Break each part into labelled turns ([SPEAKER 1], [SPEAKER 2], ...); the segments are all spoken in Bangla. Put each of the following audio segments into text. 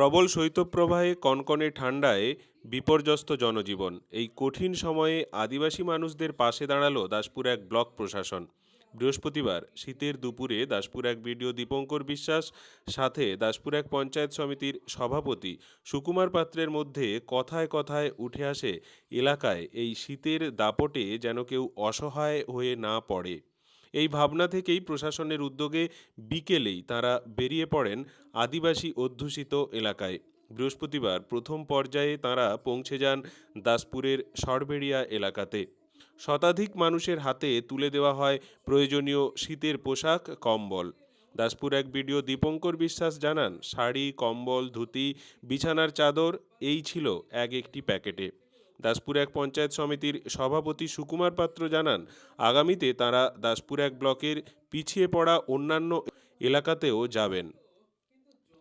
[SPEAKER 1] প্রবল শৈত্যপ্রবাহে কনকনে ঠান্ডায় বিপর্যস্ত জনজীবন। এই কঠিন সময়ে আদিবাসী মানুষদের পাশে দাঁড়াল দাসপুর এক ব্লক প্রশাসন। বৃহস্পতিবার শীতের দুপুরে দাসপুর এক বিডিও দীপঙ্কর বিশ্বাস, সাথে দাসপুর এক পঞ্চায়েত সমিতির সভাপতি সুকুমার পাত্রের মধ্যে কথায় কথায় উঠে আসে, এলাকায় এই শীতের দাপটে যেন কেউ অসহায় হয়ে না পড়ে। এই ভাবনা থেকেই প্রশাসনের উদ্যোগে বিকেলেই তারা বেরিয়ে পড়েন আদিবাসী অধ্যুষিত এলাকায়। বৃহস্পতিবার প্রথম পর্যায়ে তারা পৌঁছে যান দাসপুরের সরবেড়িয়া এলাকাতে। শতাধিক মানুষের হাতে তুলে দেওয়া হয় প্রয়োজনীয় শীতের পোশাক, কম্বল। দাসপুর এক বিডিও দীপঙ্কর বিশ্বাস জানান, শাড়ি, কম্বল, ধুতি, বিছানার চাদর, এই ছিল এক একটি প্যাকেটে। দাসপুর এক পঞ্চায়েত সমিতির সভাপতি সুকুমার পাত্র জানান, আগামীতে তারা দাসপুর এক ব্লকের পিছিয়ে পড়া অন্যান্য এলাকাতেও যাবেন।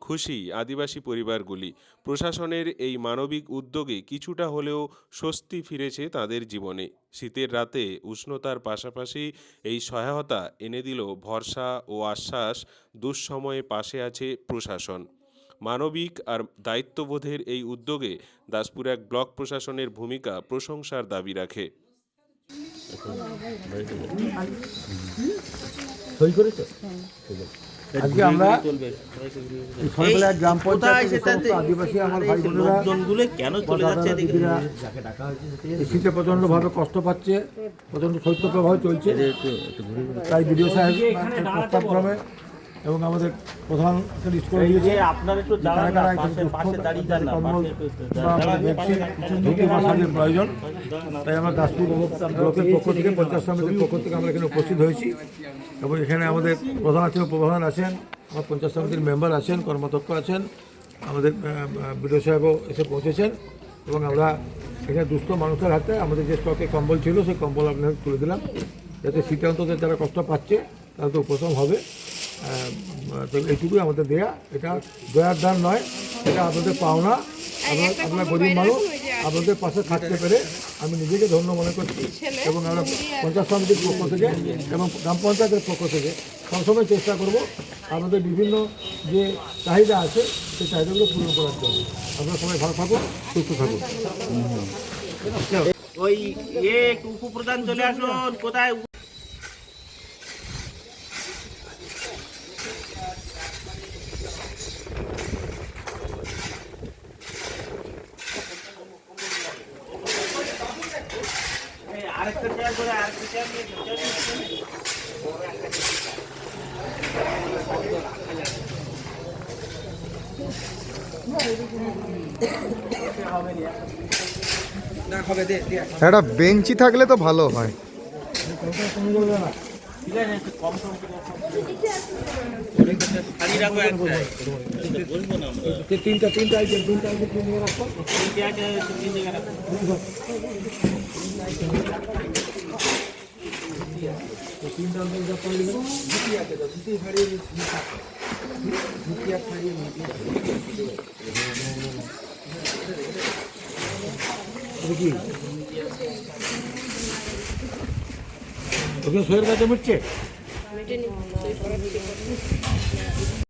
[SPEAKER 1] খুশি আদিবাসী পরিবারগুলি। প্রশাসনের এই মানবিক উদ্যোগে কিছুটা হলেও স্বস্তি ফিরেছে তাদের জীবনে। শীতের রাতে উষ্ণতার পাশাপাশি এই সহায়তা এনে দিল ভরসা ও আশ্বাস দুঃসময়ে পাশে আছে প্রশাসন। মানবিক আর দায়িত্ববোধের এই উদ্যোগে দাসপুর এক ব্লক প্রশাসনের ভূমিকা প্রশংসার দাবি রাখে।
[SPEAKER 2] সই করেছ? আজকে আমরা এই গ্রাম পঞ্চায়েতের আদিবাসী আমার ভাই বোনেরা
[SPEAKER 3] কেন চলে যাচ্ছে
[SPEAKER 2] দাদারা,
[SPEAKER 3] এদিকে?
[SPEAKER 2] দিদিরা এই শীতে প্রচণ্ডভাবে কষ্ট পাচ্ছে প্রচণ্ড শৈত্যপ্রবাহ চলছে। তাই বিডিও সাহেব প্রস্তাব ক্রমে এবং আমাদের প্রধান লিস্ট করে দিয়েছে। কারা কারা প্রয়োজন তাই আমরা দাসপুর ব্লকের পক্ষ থেকে পঞ্চায়েত সমিতির পক্ষ থেকে আমরা এখানে উপস্থিত হয়েছি। এবং এখানে আমাদের প্রধান আছেন উপপ্রধান আছেন আমার পঞ্চায়েত সমিতির মেম্বার আছেন কর্মাধ্যক্ষ আছেন আমাদের বিডিও সাহেবও এসে পৌঁছেছেন। এবং আমরা এখানে দুস্থ মানুষের হাতে আমাদের যে স্টকে কম্বল ছিল সেই কম্বল আপনাদের তুলে দিলাম। যাতে শীতে অন্তত যারা কষ্ট পাচ্ছে তারা তো উপশম হবে। তো এইটুকুই আমাদের দেয়া। এটা দয়ার দান নয় এটা আপনাদের পাওনা। আমরা আমরা গরিব মানুষ আপনাদের পাশে থাকতে পেরে আমি নিজেকে ধন্য মনে করছি এবং আমরা পঞ্চায়েত সমিতির পক্ষ থেকে এবং গ্রাম পঞ্চায়েতের পক্ষ থেকে সবসময় চেষ্টা করব আমাদের বিভিন্ন যে চাহিদা আছে সেই চাহিদাগুলো পূরণ করার জন্য। আপনারা সবাই ভালো থাকুন সুস্থ থাকুন।
[SPEAKER 3] ওই উপপ্রধান চলে আসুন কোথায় এই
[SPEAKER 4] একটা বেঞ্চি থাকলে তো ভালো হয়।
[SPEAKER 3] ঠিক আছে একটু কম কম করে
[SPEAKER 2] তিনটা তিনটা আইটেম তিনটা আইটেম নিয়ে রাখো
[SPEAKER 3] তিনটে আছে তিন জায়গায় রাখো
[SPEAKER 2] তিনটা আইটেম করে দিবেন ধুতি আছে তো ধুতি শাড়ি ধুতি আর শাড়ি কি কাছে মিটছে।